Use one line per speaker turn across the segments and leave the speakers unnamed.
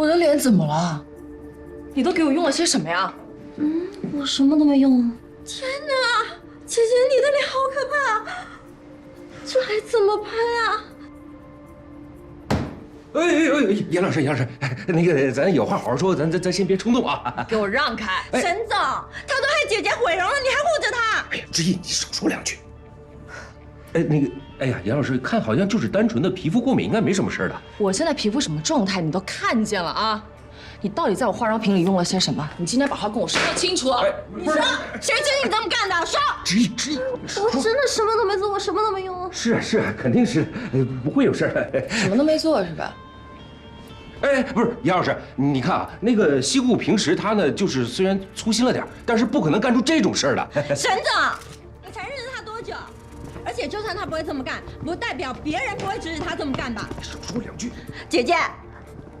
我的脸怎么了？你都给我用了些什么呀？
嗯我什么都没用啊。
天哪，姐姐你的脸好可怕，这还怎么拍啊？
哎哎哎，严老师，严老师，哎那个咱有话好好说，咱咱咱先别冲动啊！
给我让开！
沈总，他都害姐姐毁容了，你还护着他？
哎呀，志毅，你少说两句。哎，那个，哎呀，杨老师，看好像就是单纯的皮肤过敏，应该没什么事儿的。
我现在皮肤什么状态你都看见了啊！你到底在我化妆品里用了些什么？你今天把话跟我说清楚。
哎，
你说谁指你这么干的？说！
我真的什么都没做，我什么都没用啊。
是啊是啊，肯定是，呃不会有事儿。
什么都没做是吧？
哎，不是，杨老师，你看啊，那个西顾平时他呢，就是虽然粗心了点，但是不可能干出这种事儿的。
沈总，且就算他不会这么干，不代表别人不会指使他这么干吧？
少说两句。
姐姐，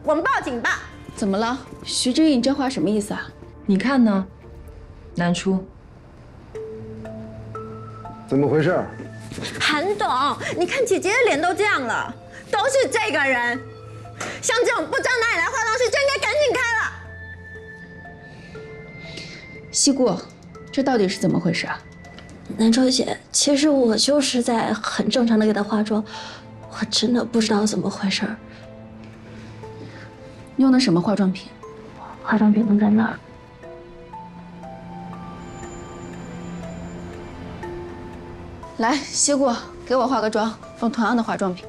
我们报警吧。
怎么了，徐志毅，你这话什么意思啊？
你看呢？南初，
怎么回事？
韩董，你看姐姐的脸都这样了，都是这个人。像这种不知道哪里来化妆师，就应该赶紧开了。
西顾，这到底是怎么回事啊？
南周姐，其实我就是在很正常的给她化妆，我真的不知道怎么回事儿。
用的什么化妆品？
化妆品都在那儿。
来，西顾，给我化个妆，用同样的化妆品。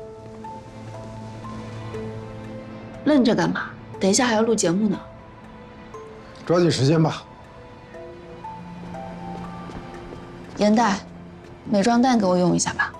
愣着干嘛？等一下还要录节目呢。
抓紧时间吧。
烟袋，美妆蛋给我用一下吧。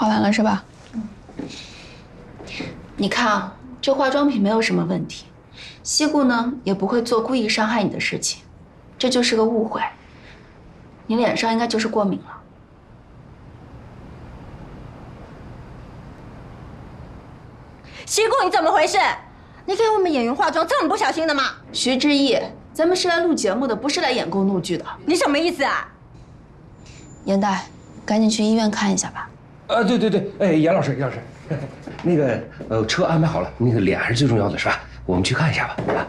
画完了是吧？嗯。你看啊，这化妆品没有什么问题，西顾呢也不会做故意伤害你的事情，这就是个误会。你脸上应该就是过敏了。
西顾，你怎么回事？你给我们演员化妆这么不小心的吗？
徐志毅，咱们是来录节目的，不是来演宫怒剧的。
你什么意思啊？
严代，赶紧去医院看一下吧。
啊，对对对，哎，严老师，严老师，那个呃，车安排好了，那个脸还是最重要的，是吧？我们去看一下吧。啊，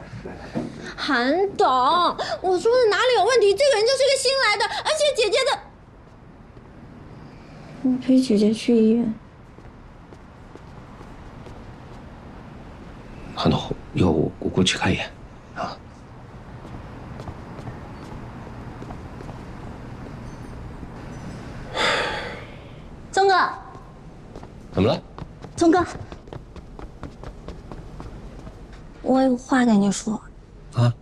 韩董，我说的哪里有问题？这个人就是个新来的，而且姐姐的……
你陪姐姐去医院。
韩董，要我我过去看一眼啊？
宗哥，
怎么了？
宗哥，我有话跟你说。
啊？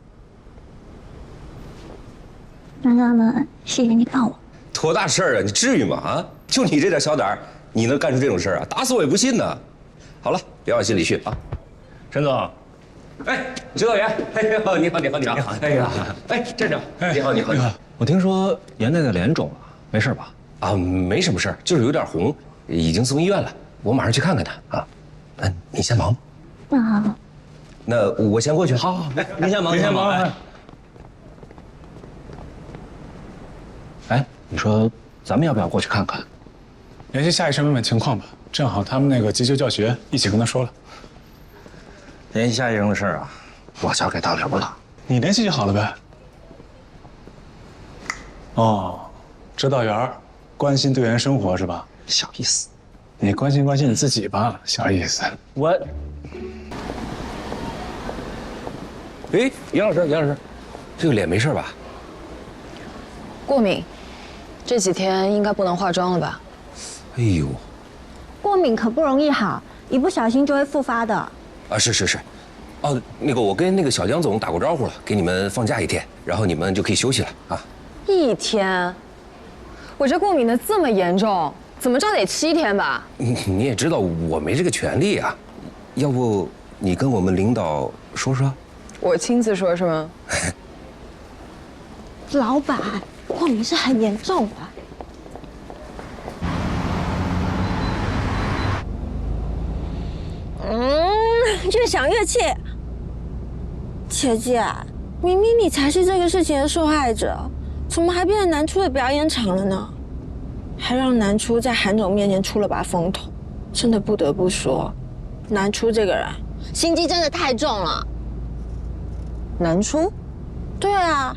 刚刚呢谢谢你帮我。
多大事儿啊？你至于吗？啊，就你这点小胆儿，你能干出这种事儿啊？打死我也不信呢。好了，别往心里去啊。
陈总，
哎，指导员，哎呦，你好，你好，你好，你好，哎呀，哎，站长，你好，你好，你好。
我听说严代的脸肿了，没事吧？
啊，没什么事儿，就是有点红，已经送医院了，我马上去看看他啊。嗯，你先忙吧。
那好，
那我先过去。
好，好，您先忙，您先忙。哎哎，你说咱们要不要过去看看？
联系夏医生问问情况吧，正好他们那个急救教学一起跟他说了，
联系夏医生的事儿啊，我交给大刘了。
你联系就好了呗。哦，指导员关心队员生活是吧？
小意思。
你关心关心你自己吧，小意思。
我
哎，杨老师，杨老师，这个脸没事吧？
过敏，这几天应该不能化妆了吧？
哎呦，
过敏可不容易好，一不小心就会复发的。
啊，是是是，哦，那个我跟那个小江总打过招呼了，给你们放假一天，然后你们就可以休息了啊。
一天，我这过敏的这么严重，怎么着得七天吧？
你 你也知道我没这个权利啊，要不你跟我们领导说说？
我亲自说是吗？
老板，过敏是很严重的。
嗯，越想越气。姐姐，明明你才是这个事情的受害者，怎么还变成南初的表演场了呢？还让南初在韩总面前出了把风头，真的不得不说，南初这个人心机真的太重了。
南初？
对啊，